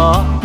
마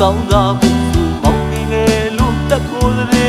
ကောင်းသာဖို့မောင်ငယ်လို့တက်ကိုယ်